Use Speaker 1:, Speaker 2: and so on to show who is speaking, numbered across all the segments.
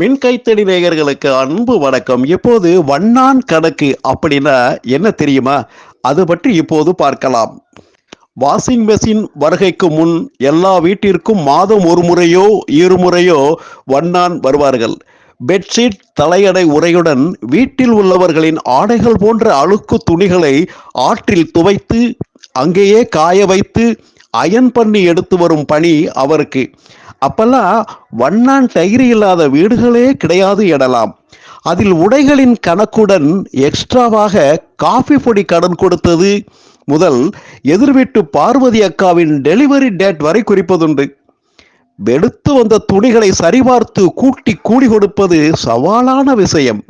Speaker 1: மின் கைத்தடி நேயர்களுக்கு அன்பு வணக்கம். இப்போது வண்ணான் கணக்கு அப்படின்னா என்ன தெரியுமா? அது பற்றி இப்போது பார்க்கலாம். வாஷிங் மெஷின் வருகைக்கு முன் எல்லா வீட்டிற்கும் மாதம் ஒரு முறையோ இருமுறையோ வண்ணான் வருவார்கள். பெட்ஷீட் தலையடை உரையுடன் வீட்டில் உள்ளவர்களின் ஆடைகள் போன்ற அழுக்கு துணிகளை ஆற்றில் துவைத்து அங்கேயே காய வைத்து அயன் பண்ணி எடுத்து வரும் பணி அவருக்கு. அப்பெல்லாம் வண்ணான் டைரி இல்லாத வீடுகளே கிடையாது எனலாம். அதில் உடைகளின் கணக்குடன் எக்ஸ்ட்ராவாக காஃபி பொடி கடன் கொடுத்தது. முதல் எதிர்வீட்டு பார்வதி அக்காவின் டெலிவரி டேட் வரை குறிப்பதுண்டு. வெளுத்து வந்த துணிகளை சரிபார்த்து கூட்டி கூலி கொடுப்பது சவாலான விஷயம்.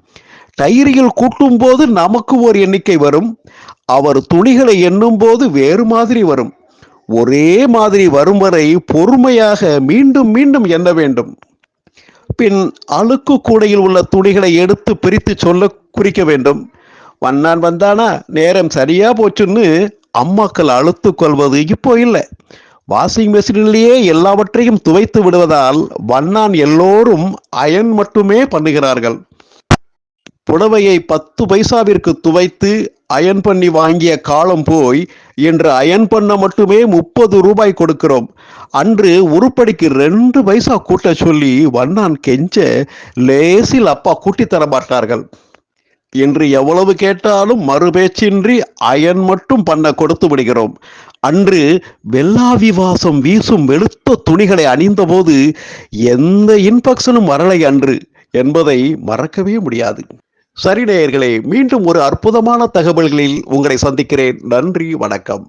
Speaker 1: டைரியில் கூட்டும் போது நமக்கு ஒரு எண்ணிக்கை வரும். அவர் துணிகளை எண்ணும் போது வேறு மாதிரி வரும். ஒரே மாதிரி வரும் வரை பொறுமையாக மீண்டும் மீண்டும் எண்ண வேண்டும். பின் அழுக்கு கூடையில் உள்ள துணிகளை எடுத்து பிரித்து சொல்ல குறிக்க வேண்டும். வண்ணான் வந்தானா? நேரம் சரியா போச்சுன்னு அம்மாக்கள் அழுத்து கொள்வது இப்போ இல்லை. வாஷிங் மெஷினிலேயே எல்லாவற்றையும் துவைத்து விடுவதால் வண்ணான் எல்லோரும் அயன் மட்டுமே பண்ணுகிறார்கள். புடவையை பத்து பைசாவிற்கு துவைத்து அயன் பண்ணி வாங்கிய காலம் போய் இன்று அயன் பண்ண மட்டுமே முப்பது ரூபாய் கொடுக்கிறோம். அன்று உருப்படிக்கு ரெண்டு பைசா கூட்ட சொல்லி வண்ணான் கெஞ்ச லேசில் அப்பா கூட்டி தர மாட்டார்கள். இன்று எவ்வளவு கேட்டாலும் மறுபேச்சின்றி அயன் மட்டும் பண்ண கொடுத்து விடுகிறோம். அன்று வெள்ளாவிவாசம் வீசும் வெளுத்த துணிகளை அணிந்தபோது எந்த இன்ஃபெக்ஷனும் வரலை அன்று என்பதை மறக்கவே முடியாது. சரி நேயர்களே மீண்டும் ஒரு அற்புதமான தகவல்களில் உங்களை சந்திக்கிறேன். நன்றி வணக்கம்.